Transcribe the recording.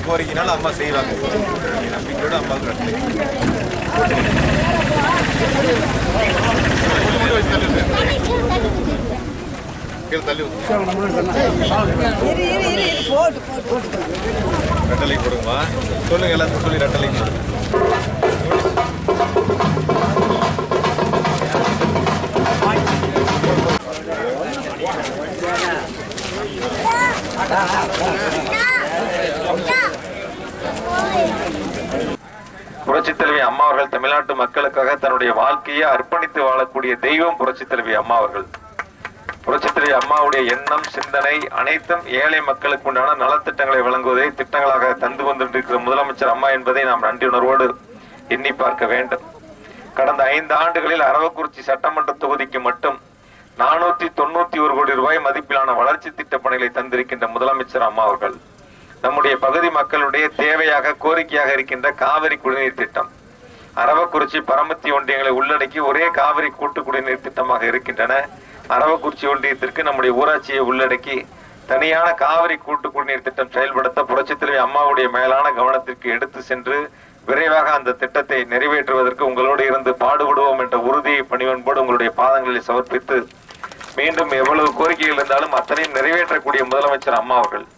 கோரிக்கைனாலும் அம்மா செய்வாங்க. நம்பிக்கையோட அம்மாவுக்கு ரெட்டலை கீழே தள்ளி ரெட்டலை கொடுங்கம்மா சொல்லுங்க எல்லாத்துக்கும் சொல்லி ரெட்டலை கொடுங்க புரட்சித் தலைவி அம்மா அவர்கள் தமிழ்நாட்டு மக்களுக்காக தன்னுடைய வாழ்க்கையை அர்ப்பணித்து வாழக்கூடிய தெய்வம் புரட்சி தலைவி அம்மா அவர்கள். புரட்சி தலைவி அம்மாவுடைய எண்ணம் சிந்தனை அனைத்தும் ஏழை மக்களுக்கு உண்டான நலத்திட்டங்களை வழங்குவதை திட்டங்களாக தந்து கொண்டிருக்கிற முதலமைச்சர் அம்மா என்பதை நாம் நன்றி உணர்வோடு எண்ணி பார்க்க வேண்டும். கடந்த ஐந்து ஆண்டுகளில் அரவக்குறிச்சி சட்டமன்ற தொகுதிக்கு மட்டும் நானூத்தி தொண்ணூத்தி ஒரு கோடி ரூபாய் மதிப்பிலான வளர்ச்சி திட்ட பணிகளை தந்திருக்கின்ற முதலமைச்சர் அம்மா அவர்கள். நம்முடைய பகுதி மக்களுடைய தேவையாக கோரிக்கையாக இருக்கின்ற காவிரி குடிநீர் திட்டம். அரவக்குறிச்சி பரமத்தி ஒன்றியங்களை உள்ளடக்கி ஒரே காவிரி கூட்டு குடிநீர் திட்டமாக இருக்கின்றன. அரவக்குறிச்சி ஒன்றியத்திற்கு நம்முடைய ஊராட்சியை உள்ளடக்கி தனியான காவிரி கூட்டு குடிநீர் திட்டம் செயல்படுத்த புரட்சித் தலைவி அம்மாவுடைய மேலான கவனத்திற்கு எடுத்து சென்று விரைவாக அந்த திட்டத்தை நிறைவேற்றுவதற்கு உங்களோடு இருந்து பாடுபடுவோம் என்ற உறுதியை பணிவன்போடு உங்களுடைய பாதங்களில் சமர்ப்பித்து மீண்டும் எவ்வளவு கோரிக்கைகள் இருந்தாலும் அத்தனையும் நிறைவேற்றக்கூடிய முதலமைச்சர் அம்மா அவர்கள்.